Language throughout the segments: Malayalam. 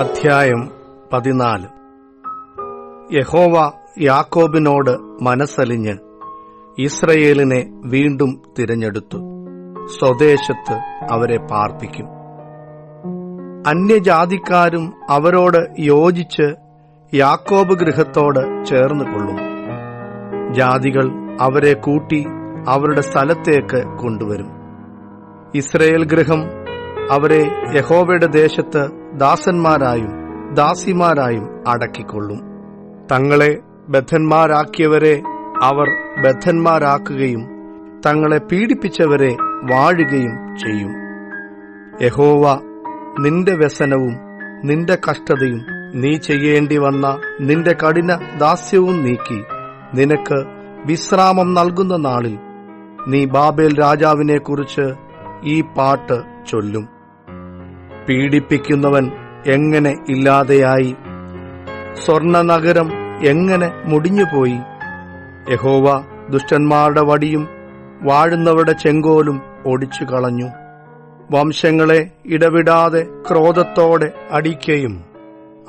അധ്യായം പതിനാല്. യഹോവ യാക്കോബിനോട് മനസ്സലിഞ്ഞ് ഇസ്രയേലിനെ വീണ്ടും തിരഞ്ഞെടുത്തു. സ്വദേശത്ത് അവരെ പാർപ്പിക്കും. അന്യജാതിക്കാരും അവരോട് യോജിച്ച് യാക്കോബ് ഗൃഹത്തോട് ചേർന്ന് കൊള്ളും. ജാതികൾ അവരെ കൂട്ടി അവരുടെ സ്ഥലത്തേക്ക് കൊണ്ടുവരും. ഇസ്രയേൽ ഗൃഹം അവരെ യഹോവയുടെ ദേശത്ത് ദാസന്മാരായും ദാസിമാരായും അടക്കിക്കൊള്ളും. തങ്ങളെ ബദ്ധന്മാരാക്കിയവരെ അവർ ബദ്ധന്മാരാക്കുകയും തങ്ങളെ പീഡിപ്പിച്ചവരെ വാഴുകയും ചെയ്യും. യഹോവ നിന്റെ വ്യസനവും നിന്റെ കഷ്ടതയും നീ ചെയ്യേണ്ടി വന്ന നിന്റെ കഠിന ദാസ്യവും നീക്കി. നിനക്ക് വിശ്രാമം നൽകുന്ന നാളിൽ നീ ബാബേൽ രാജാവിനെക്കുറിച്ച് ഈ പാട്ട് ചൊല്ലും. പീഡിപ്പിക്കുന്നവൻ എങ്ങനെ ഇല്ലാതെയായി? സ്വർണ നഗരം എങ്ങനെ മുടിഞ്ഞുപോയി? യഹോവ ദുഷ്ടന്മാരുടെ വടിയും വാഴുന്നവരുടെ ചെങ്കോലും ഒടിച്ചു കളഞ്ഞു വംശങ്ങളെ ഇടവിടാതെ ക്രോധത്തോടെ അടിക്കയും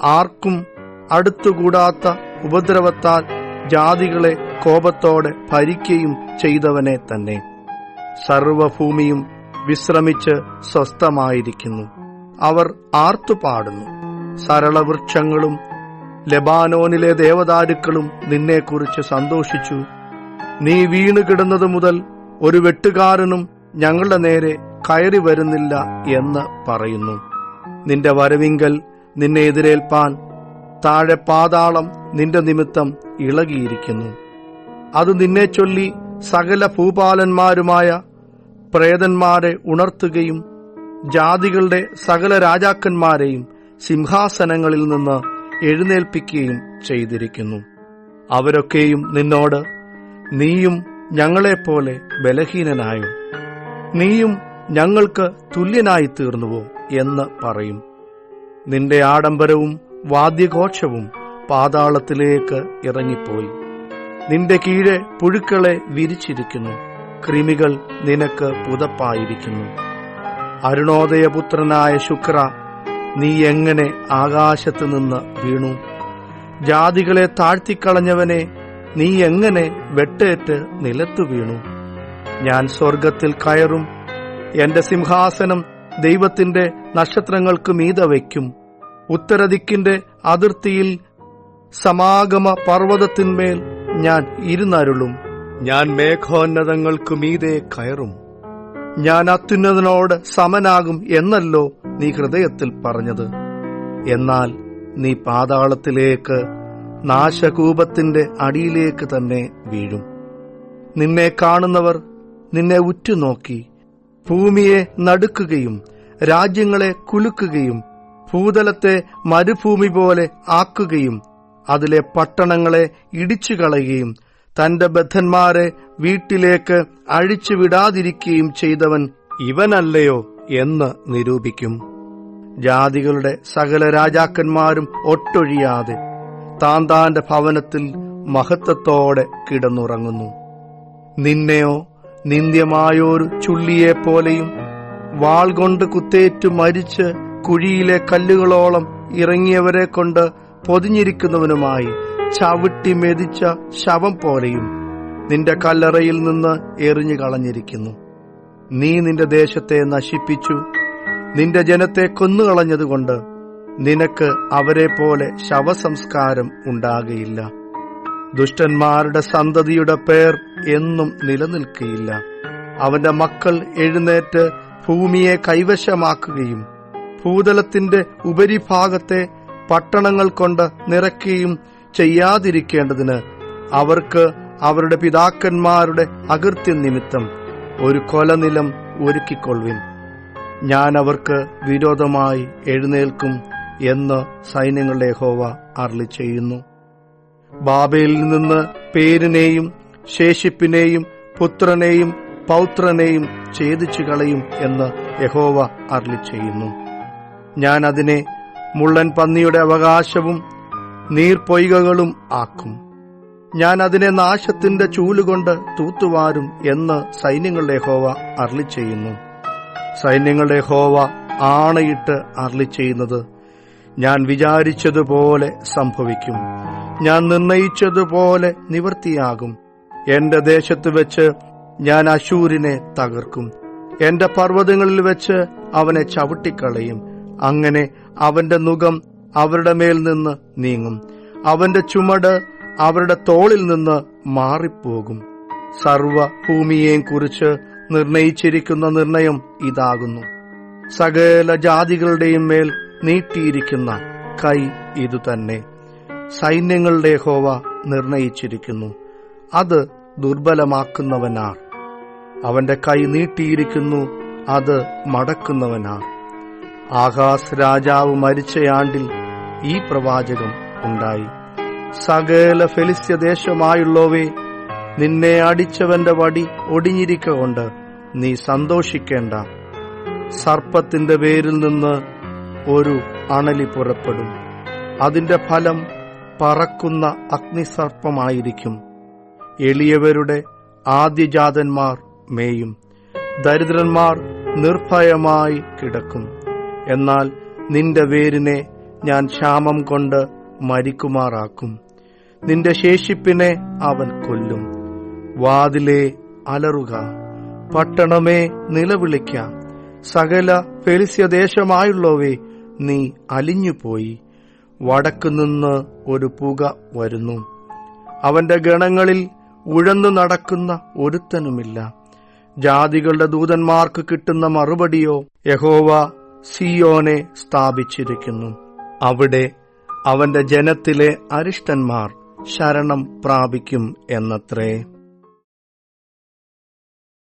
ആർക്കും അടുത്തുകൂടാത്ത ഉപദ്രവത്താൽ ജാതികളെ കോപത്തോടെ ഭരിക്കുകയും ചെയ്തവനെ തന്നെ. സർവഭൂമിയും വിശ്രമിച്ച് സ്വസ്ഥമായിരിക്കുന്നു. അവർ ആർത്തുപാടുന്നു. സരളവൃക്ഷങ്ങളും ലെബാനോനിലെ ദേവദാരുക്കളും നിന്നെക്കുറിച്ച് സന്തോഷിച്ചു. നീ വീണുകിടുന്നത് മുതൽ ഒരു വെട്ടുകാരനും ഞങ്ങളുടെ നേരെ കയറി വരുന്നില്ല എന്ന് പറയുന്നു. നിന്റെ വരവിങ്കൽ നിന്നെ എതിരേൽപ്പാൻ താഴെ പാതാളം നിന്റെ നിമിത്തം ഇളകിയിരിക്കുന്നു. അത് നിന്നെ ചൊല്ലി സകല ഭൂപാലന്മാരുമായ പ്രേതന്മാരെ ഉണർത്തുകയും ജാതികളുടെ സകല രാജാക്കന്മാരെയും സിംഹാസനങ്ങളിൽ നിന്ന് എഴുന്നേൽപ്പിക്കുകയും ചെയ്തിരിക്കുന്നു. അവരൊക്കെയും നിന്നോട് നീയും ഞങ്ങളെപ്പോലെ ബലഹീനനായോ നീയും ഞങ്ങൾക്ക് തുല്യനായി തീർന്നുവോ എന്ന് പറയും. നിന്റെ ആഡംബരവും വാദ്യഘോഷവും പാതാളത്തിലേക്ക് ഇറങ്ങിപ്പോയി. നിന്റെ കീഴെ പുഴുക്കളെ വിരിച്ചിരിക്കുന്നു. കൃമികൾ നിനക്ക് പുതപ്പായിരിക്കുന്നു. അരുണോദയപുത്രനായ ശുക്ര നീ എങ്ങനെ ആകാശത്ത് നിന്ന് വീണു? ജാതികളെ താഴ്ത്തിക്കളഞ്ഞവനെ നീ എങ്ങനെ വെട്ടേറ്റ് നിലത്തു വീണു? ഞാൻ സ്വർഗത്തിൽ കയറും എന്റെ സിംഹാസനം ദൈവത്തിന്റെ നക്ഷത്രങ്ങൾക്ക് മീത വയ്ക്കും. ഉത്തരദിക്കിന്റെ അതിർത്തിയിൽ സമാഗമ പർവതത്തിന്മേൽ ഞാൻ ഇരുന്നരുളും. ഞാൻ മേഘോന്നതങ്ങൾക്കു മീതെ കയറും. ഞാൻ അത്യുന്നതനോട് സമനാകും എന്നല്ലോ നീ ഹൃദയത്തിൽ പറഞ്ഞത്. എന്നാൽ നീ പാതാളത്തിലേക്ക് നാശകൂപത്തിന്റെ അടിയിലേക്ക് തന്നെ വീഴും. നിന്നെ കാണുന്നവർ നിന്നെ ഉറ്റുനോക്കി ഭൂമിയെ നടുക്കുകയും രാജ്യങ്ങളെ കുലുക്കുകയും ഭൂതലത്തെ മരുഭൂമി പോലെ ആക്കുകയും അതിലെ പട്ടണങ്ങളെ ഇടിച്ചു കളയുകയും തന്റെ ബദ്ധന്മാരെ വീട്ടിലേക്ക് അഴിച്ചുവിടാതിരിക്കുകയും ചെയ്തവൻ ഇവനല്ലയോ എന്ന് നിരൂപിക്കും. ജാതികളുടെ സകല രാജാക്കന്മാരും ഒട്ടൊഴിയാതെ താൻ താന്റെ ഭവനത്തിൽ മഹത്വത്തോടെ കിടന്നുറങ്ങുന്നു. നിന്നെയോ നിന്ദ്യമായോരു ചുള്ളിയെപ്പോലെയും വാൾ കൊണ്ട് കുത്തേറ്റു മരിച്ച് കുഴിയിലെ കല്ലുകളോളം ഇറങ്ങിയവരെ കൊണ്ട് പൊതിഞ്ഞിരിക്കുന്നവനുമായി ചവിട്ടി മെതിച്ച ശവം പോലെയും നിന്റെ കല്ലറയിൽ നിന്ന് എറിഞ്ഞു കളഞ്ഞിരിക്കുന്നു. നീ നിന്റെ ദേശത്തെ നശിപ്പിച്ചു. നിന്റെ ജനത്തെ കൊന്നുകളഞ്ഞതുകൊണ്ട് നിനക്ക് അവരെ പോലെ ശവസംസ്കാരം ഉണ്ടാകയില്ല. ദുഷ്ടന്മാരുടെ സന്തതിയുടെ പേർ എന്നും നിലനിൽക്കുകയില്ല അവന്റെ മക്കൾ എഴുന്നേറ്റ് ഭൂമിയെ കൈവശമാക്കുകയും ഭൂതലത്തിന്റെ ഉപരിഭാഗത്തെ പട്ടണങ്ങൾ കൊണ്ട് നിറയ്ക്കുകയും ചെയ്യാതിരിക്കേണ്ടതിന് അവർക്ക് അവരുടെ പിതാക്കന്മാരുടെ അകൃത്യ നിമിത്തം ഒരു കൊലനിലം ഒരുക്കിക്കൊള്ളുവിൻ. ഞാൻ അവർക്ക് വിരോധമായി എഴുന്നേൽക്കും എന്ന് സൈന്യങ്ങളുടെ ഹോവ അർളി ചെയ്യുന്നു. ബാബയിൽ നിന്ന് പേരിനെയും ശേഷിപ്പിനെയും പുത്രനെയും പൗത്രനെയും ഛേദിച്ചു കളയും എന്ന് യഹോവ അർളി ചെയ്യുന്നു. ഞാൻ അതിനെ മുള്ളൻ പന്നിയുടെ അവകാശവും നീർപ്പൊയ്കകളും ആക്കും. ഞാൻ അതിനെ നാശത്തിന്റെ ചൂലുകൊണ്ട് തൂത്തുവാരും എന്ന് സൈന്യങ്ങളുടെ ഹോവ അർളി ചെയ്യുന്നു സൈന്യങ്ങളുടെ ഹോവ ആണയിട്ട് അർളി ചെയ്യുന്നത് ഞാൻ വിചാരിച്ചതുപോലെ സംഭവിക്കും. ഞാൻ നിർണയിച്ചതുപോലെ നിവൃത്തിയാകും. എന്റെ ദേശത്ത് വെച്ച് ഞാൻ അശൂരിനെ തകർക്കും. എന്റെ പർവതങ്ങളിൽ വെച്ച് അവനെ ചവിട്ടിക്കളയും. അങ്ങനെ അവന്റെ മുഖം അവരുടെ മേൽ നിന്ന് നീങ്ങും. അവന്റെ ചുമട് അവരുടെ തോളിൽ നിന്ന് മാറിപ്പോകും. സർവ ഭൂമിയെയും കുറിച്ച് നിർണയിച്ചിരിക്കുന്ന നിർണയം ഇതാകുന്നു. സകല ജാതികളുടെയും മേൽ നീട്ടിയിരിക്കുന്ന കൈ ഇതുതന്നെ സൈന്യങ്ങളുടെ ഹോവ നിർണയിച്ചിരിക്കുന്നു. അത് ദുർബലമാക്കുന്നവനാർ. അവന്റെ കൈ നീട്ടിയിരിക്കുന്നു അത് മടക്കുന്നവനാർ. ആകാശ് രാജാവ് മരിച്ചയാണ്ടിൽ ഈ പ്രവാചകം ഉണ്ടായി. സകല ഫെലിസ്യ ദേശമായുള്ളവേ നിന്നെ അടിച്ചവന്റെ വടി ഒടിഞ്ഞിരിക്കൊണ്ട് നീ സന്തോഷിക്കേണ്ട. സർപ്പത്തിന്റെ പേരിൽ നിന്ന് ഒരു അണലി പുറപ്പെടും. അതിന്റെ ഫലം പറക്കുന്ന അഗ്നിസർപ്പമായിരിക്കും. എളിയവരുടെ ആദ്യജാതന്മാർ മേയും. ദരിദ്രന്മാർ നിർഭയമായി കിടക്കും. എന്നാൽ നിന്റെ വേരിനെ ഞാൻ ക്ഷാമം കൊണ്ട് മരിക്കുമാറാക്കും. നിന്റെ ശേഷിപ്പിനെ അവൻ കൊല്ലും. വാതിലെ അലറുക. പട്ടണമേ നിലവിളിക്കാം. സകല ഫെലിസ്യദേശമായുള്ളവേ നീ അലിഞ്ഞുപോയി. വടക്കുനിന്ന് ഒരു പുക വരുന്നു. അവന്റെ ഗണങ്ങളിൽ ഉഴന്നു നടക്കുന്ന ഒരുത്തനുമില്ല. ജാതികളുടെ ദൂതന്മാർക്ക് കിട്ടുന്ന മറുപടിയോ യഹോവ സിയോനെ സ്ഥാപിച്ചിരിക്കുന്നു. അവിടെ അവന്റെ ജനത്തിലെ അരിഷ്ടന്മാർ ശരണം പ്രാപിക്കും എന്നത്രേ.